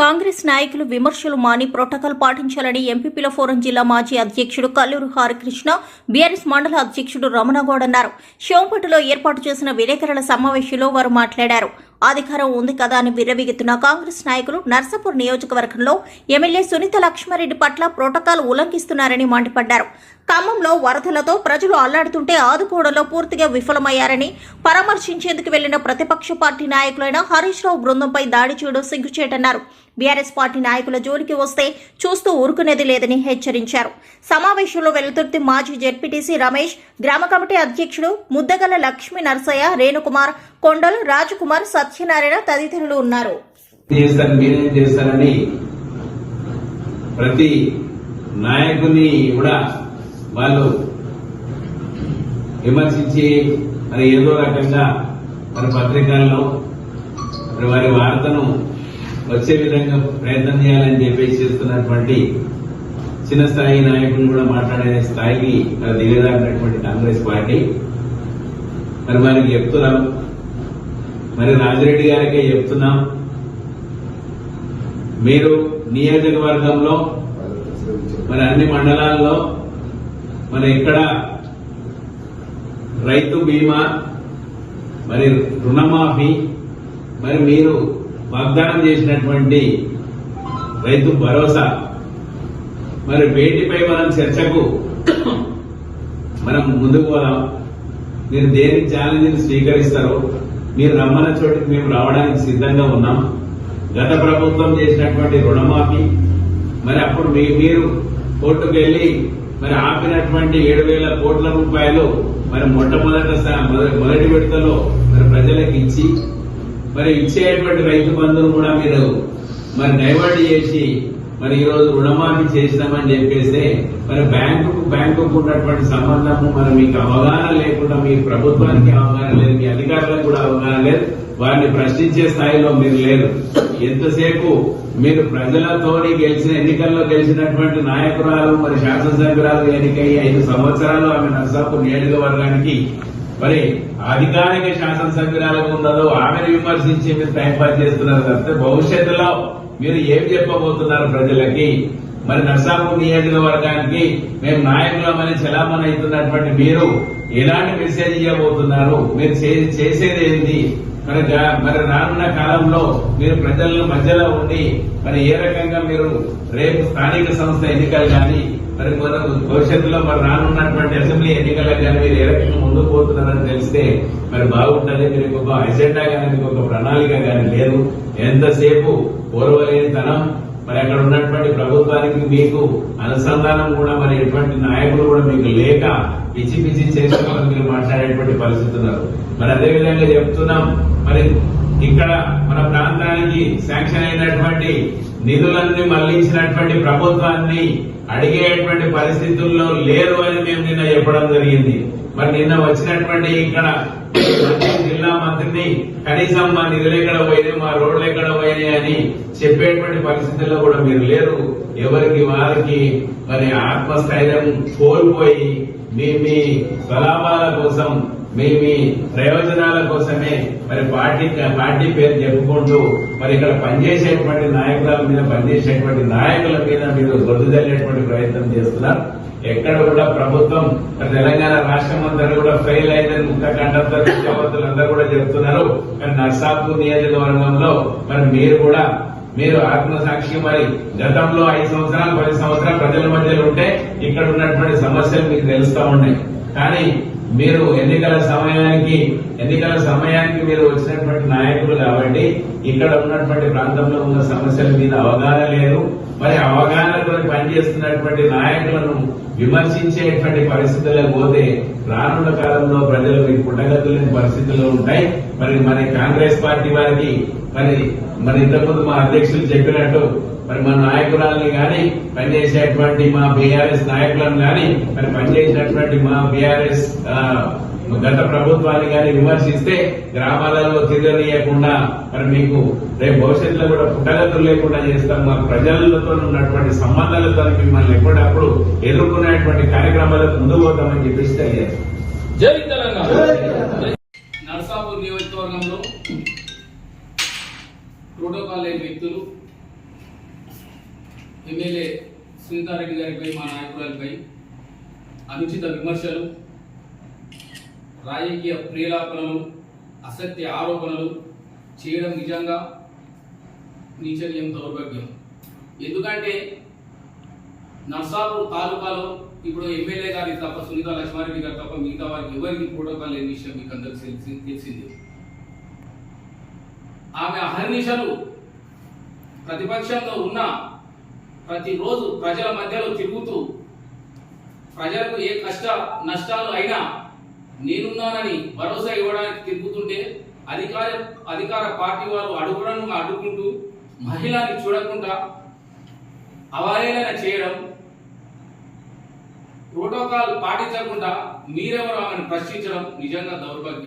కాంగ్రెస్ నాయకులు విమర్శలు మాని ప్రోటోకాల్ పాటించాలని ఎంపీపీల ఫోరం జిల్లా మాజీ అధ్యక్షుడు కల్లూరు హరికృష్ణ బీఆర్ఎస్ మండల అధ్యక్షుడు రమణగౌడ్ అన్నారు. శివంపేటలో ఏర్పాటు చేసిన విలేకరుల సమావేశంలో వారు మాట్లాడారు. అధికారం ఉంది కదా అని విర్రవీగుతున్న కాంగ్రెస్ నాయకులు నర్సాపూర్ నియోజకవర్గంలో ఎమ్మెల్యే సునీత లక్ష్మారెడ్డి పట్ల ప్రోటోకాల్ ఉల్లంఘిస్తున్నారని మండిపడ్డారు. ఖమ్మంలో వరదలతో ప్రజలు అల్లాడుతుంటే ఆదుకోవడంలో పూర్తిగా విఫలమయ్యారని పరామర్శించేందుకు వెళ్ళిన ప్రతిపక్ష పార్టీ నాయకులైన హరీష్ రావు బృందంపై దాడి చేయడం సిగ్గుచేటన్నారు. బీఆర్ఎస్ పార్టీ నాయకుల జోలికి వస్తే చూస్తూ ఊరుకునేది లేదని హెచ్చరించారు. సమావేశంలో వెలుతుర్తి మాజీ జెడ్పీటీసీ రమేష్ గ్రామ కమిటీ అధ్యక్షుడు ముద్దగల లక్ష్మీ నరసయ్య రేణుకుమార్ కొండల్ రాజకుమార్ సత్యనారాయణ తదితరులు ఉన్నారు. ప్రతి నాయకుని కూడా వాళ్ళు విమర్శించి మరి ఏదో రకంగా మరి పత్రికల్లో మరి వారి వార్తను వచ్చే విధంగా ప్రయత్నం చేయాలని చెప్పేసి చేస్తున్నటువంటి చిన్న స్థాయి నాయకులు కూడా మాట్లాడే స్థాయికి మరి దిగదారినటువంటి కాంగ్రెస్ పార్టీ. మరి వారికి చెప్తున్నాం. మరి రాజిరెడ్డి గారికే చెప్తున్నాం. మీరు నియోజకవర్గంలో మరి అన్ని మండలాల్లో మరి ఇక్కడ రైతు బీమా మరి రుణమాఫీ మరి మీరు వాగ్దానం చేసినటువంటి రైతు భరోసా. మరి వేటిపై మనం చర్చకు మనం ముందుకు పోదాం. మీరు దేని ఛాలెంజ్ని స్వీకరిస్తారో మీరు రమ్మన్న చోటికి మేము రావడానికి సిద్ధంగా ఉన్నాం. గత ప్రభుత్వం చేసినటువంటి రుణమాఫీ మరి అప్పుడు మీ మీరు కోర్టుకు వెళ్ళి మరి ఆపినటువంటి ఏడు వేల కోట్ల రూపాయలు మరి మొట్టమొదట మొదటి విడతలో మరి ప్రజలకు ఇచ్చి మరి ఇచ్చేటువంటి రైతు బంధువులు కూడా మీరు మరి డైవర్ట్ చేసి మరి ఈ రోజు రుణమాఫీ చేసినామని చెప్పేస్తే మరి బ్యాంకుకు బ్యాంకుకు ఉన్నటువంటి సంబంధము మరి మీకు అవగాహన లేకుండా మీ ప్రభుత్వానికి అవగాహన లేదు మీ అధికారులకు కూడా అవగాహన లేదు వారిని ప్రశ్నించే స్థాయిలో మీరు లేరు. ఎంతసేపు మీరు ప్రజలతోని గెలిచిన ఎన్నికల్లో గెలిచినటువంటి నాయకురాలు మరి శాసనసభ్యురాలు ఎన్నికై ఐదు సంవత్సరాలు ఆమె నర్సాపూర్ నియోజకవర్గానికి మరి అధికారిక శాసనసభ్యురాలకు ఉన్నదో ఆమెను విమర్శించి మీరు టైంపాస్ చేస్తున్నారు తప్పితే భవిష్యత్తులో మీరు ఏం చెప్పబోతున్నారు ప్రజలకి? మరి నర్సాపూర్ నియోజకవర్గానికి మేము నాయకులమని చలామణి అవుతున్నటువంటి మీరు ఎలాంటి మెసేజ్ ఇవ్వబోతున్నారు? మీరు చే- చేసేది ఏంటి? మరి మరి రానున్న కాలంలో మీరు ప్రజల మధ్యలో ఉండి మరి ఏ రకంగా మీరు రేపు స్థానిక సంస్థ ఎన్నికలు కానీ మరి మనం భవిష్యత్తులో మరి రానున్నటువంటి అసెంబ్లీ ఎన్నికలకు కానీ మీరు ఏ రకంగా ముందుకు పోతున్నారని తెలిస్తే మరి బాగుంటది. మీకు ఒక అజెండా కానీ మీకు ఒక ప్రణాళిక కానీ లేదు. ఎంతసేపు ఓర్వలేని తనం మరి అక్కడ ఉన్నటువంటి ప్రభుత్వానికి మీకు అనుసంధానం కూడా మరి ఎటువంటి నాయకులు కూడా మీకు లేక పిచ్చి పిచ్చి చేసుకోవాలని మీరు మాట్లాడేటువంటి పరిస్థితి ఉన్నారు. మరి అదే విధంగా చెప్తున్నాం మరి ఇక్కడ మన ప్రాంతానికి శాంక్షన్ అయినటువంటి నిధులన్నీ మళ్ళించినటువంటి ప్రభుత్వాన్ని అడిగేటువంటి పరిస్థితుల్లో లేరు అని మేము నిన్న చెప్పడం జరిగింది. మరి నిన్న వచ్చినటువంటి ఇక్కడ జిల్లా మంత్రిని కనీసం మా నిధులు ఎక్కడ పోయినాయి మా రోడ్లు ఎక్కడ పోయినాయి అని చెప్పేటువంటి పరిస్థితుల్లో కూడా మీరు లేరు. ఎవరికి వారికి మరి ఆత్మస్థైర్యం కోల్పోయి మీ మీ స్వలాభాల కోసం మీ మీ ప్రయోజనాల కోసమే మరి పార్టీ పార్టీ పేరు చెప్పుకుంటూ మరి ఇక్కడ పనిచేసేటువంటి నాయకుల మీద పనిచేసేటువంటి నాయకుల మీద మీరు గొడ్డుదల్లేటువంటి ప్రయత్నం చేస్తున్నారు. ఎక్కడ కూడా ప్రభుత్వం మరి తెలంగాణ రాష్ట్రం అంతా కూడా ఫెయిల్ అయిందని ముక్త కంఠంతో విద్యావంతులందరూ కూడా చెప్తున్నారు. కానీ నర్సాపూర్ నియోజకవర్గంలో మరి మీరు కూడా మీరు ఆత్మసాక్షి మరి గతంలో ఐదు సంవత్సరాలు పది సంవత్సరాలు ప్రజల మధ్యలో ఉంటే ఇక్కడ ఉన్నటువంటి సమస్యలు మీకు తెలుస్తా ఉన్నాయి. కానీ మీరు ఎన్నికల సమయానికి ఎన్నికల సమయానికి మీరు వచ్చినటువంటి నాయకులు కాబట్టి ఇక్కడ ఉన్నటువంటి ప్రాంతంలో ఉన్న సమస్యల మీద అవగాహన లేదు. మరి అవగాహనతో పనిచేస్తున్నటువంటి నాయకులను విమర్శించేటువంటి పరిస్థితులకు పోతే రానున్న కాలంలో ప్రజలు మీకు పుట్టగతులేని పరిస్థితులు ఉంటాయి. మరి మన కాంగ్రెస్ పార్టీ వారికి మరి మరి ఇంతకుముందు మా అధ్యక్షులు చెప్పినట్టు మరి మా నాయకురాలని గాని పనిచేసేటువంటి మా బీఆర్ఎస్ నాయకులను గాని మరి పనిచేసినటువంటి మా బీఆర్ఎస్ గత ప్రభుత్వాన్ని కానీ విమర్శిస్తే గ్రామాలలో తిరగనీయకుండా మరి మీకు రేపు భవిష్యత్తులో కూడా పుట్టగతులు లేకుండా చేస్తాం. మా ప్రజలతో ఉన్నటువంటి సంబంధాలతో మిమ్మల్ని ఎప్పటికప్పుడు ఎదుర్కొనేటువంటి కార్యక్రమాలకు ముందు పోతామని చెప్పేసి తెలియదు జై తెలంగాణ. నర్సాపూర్ నియోజకవర్గంలో ప్రోటోకాల్ వ్యక్తులు ఎమ్మెల్యే సునీతారెడ్డి గారిపై మా నాయకురాలపై అనుచిత విమర్శలు రాజకీయ ప్రేలాపనలు అసత్య ఆరోపణలు చేయడం నిజంగా నీచనీయం దౌర్భాగ్యం. ఎందుకంటే నర్సాపూర్ తాలూకాలో ఇప్పుడు ఎమ్మెల్యే గారి తప్ప సునీత లక్ష్మారెడ్డి గారు తప్ప మిగతా వారికి ఎవరికి ప్రోటోకాల్ లేని విషయం మీకు అందరికి తెలిసి తెలిసింది. ఆమె అహర్నిశలు ప్రతిపక్షంలో ఉన్న ప్రతిరోజు ప్రజల మధ్యలో తిరుగుతూ ప్రజలకు ఏ కష్ట నష్టాలు అయినా నేనున్నానని భరోసా ఇవ్వడానికి తిరుగుతుంటే అధికార అధికార పార్టీ వారు అడుగులను అడ్డుకుంటూ మహిళని చూడకుండా అవహేళన చేయడం ప్రోటోకాల్ పాటించకుండా మీరెవరు ఆమెను ప్రశ్నించడం నిజంగా దౌర్భాగ్యం.